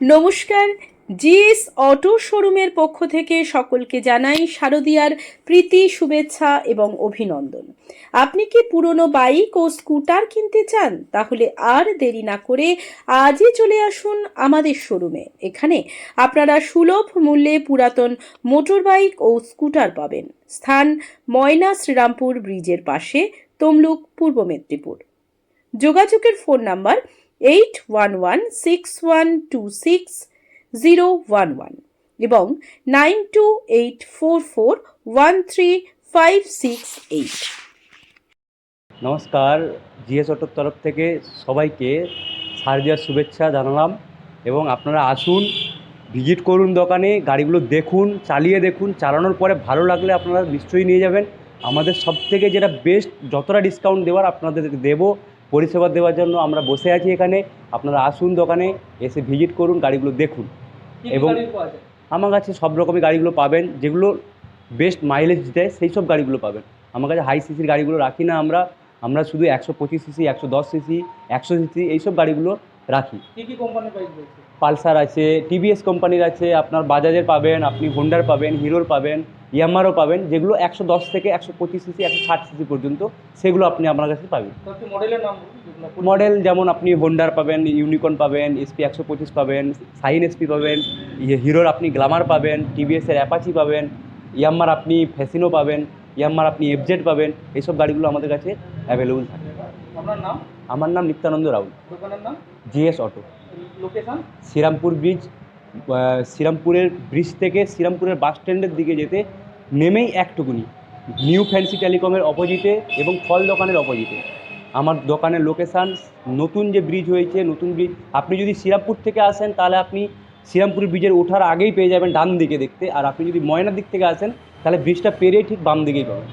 নমস্কার। GS auto শোরুমের পক্ষ থেকে সকলকে জানাই শারদিয়ার প্রীতি, শুভেচ্ছা এবং অভিনন্দন। আপনি কি পুরনো বাইক ও স্কুটার কিনতে চান? তাহলে আর দেরি না করে আজই চলে আসুন আমাদের শোরুমে। এখানে আপনারা সুলভ মূল্যে পুরাতন মোটর বাইক ও স্কুটার পাবেন। স্থান ময়না শ্রীরামপুর ব্রিজের পাশে, তমলুক, পূর্ব মেদিনীপুর। যোগাযোগের phone number eight one one six one two six zero one one এবং nine two eight four four one three five six eight নমস্কার, জিএস অটোর তরফ থেকে সবাইকে শারদিয়ার শুভেচ্ছা জানালাম এবং আপনারা আসুন, ভিজিট করুন দোকানে, গাড়িগুলো দেখুন, চালিয়ে দেখুন, চালানোর পরে ভালো লাগলে আপনারা নিশ্চয়ই নিয়ে যাবেন। আমাদের সব থেকে যেটা বেস্ট যতটা ডিসকাউন্ট দেওয়ার আপনাদের দেবো পরিষেবা দেওয়ার জন্য আমরা বসে আছি এখানে। আপনারা আসুন দোকানে এসে ভিজিট করুন গাড়িগুলো দেখুন। এবং আমার কাছে সব রকমের গাড়িগুলো পাবেন যেগুলো বেস্ট মাইলেজ দেয় সেই সব গাড়িগুলো পাবেন। আমার কাছে হাই সিসির গাড়িগুলো রাখি না আমরা। আমরা শুধু একশো পঁচিশ সিসি একশো দশ সিসি একশো সিসি এইসব গাড়িগুলো রাখি। কি কি কোম্পানির পালসার আছে টিভিএস কোম্পানির আছে আপনার বাজাজের পাবেন আপনি হোন্ডার পাবেন হিরোর পাবেন। ইয়ামারও পাবেন যেগুলো একশো দশ থেকে একশো পঁচিশ সিসি একশো ষাট সিসি পর্যন্ত সেগুলো আপনি আপনার কাছে পাবেন। মডেলের নাম মডেল যেমন আপনি হোন্ডার পাবেন ইউনিকর্ন পাবেন এসপি একশো পঁচিশ পাবেন সাইন এসপি পাবেন ইয়ে হিরোর আপনি গ্লামার পাবেন টিভিএসের অ্যাপাচি পাবেন ইয়াম্মার আপনি ফ্যাসিনো পাবেন ইয়াম্মার আপনি এফজেড পাবেন এইসব গাড়িগুলো আমাদের কাছে অ্যাভেলেবল থাকে। আপনার নাম? আমার নাম নিত্যানন্দ রাউল। দোকানের নাম? GS auto location Serampore bridge শ্রীরামপুরের bridge থেকে শ্রীরামপুরের বাস স্ট্যান্ডের দিকে যেতে নেমেই একটুকুনি। নিউ ফ্যান্সি টেলিকমের অপোজিটে এবং ফল দোকানের অপোজিটে। আমার দোকানের লোকেশান নতুন যে ব্রিজ হয়েছে, নতুন ব্রিজ আপনি যদি শ্রীরামপুর থেকে আসেন, তাহলে আপনি শ্রীরামপুর ব্রিজের ওঠার আগেই পেয়ে যাবেন ডান দিকে দেখতে। আর আপনি যদি ময়নার দিক থেকে আসেন, তাহলে ব্রিজটা পেরিয়ে ঠিক বাম দিকেই পাবেন।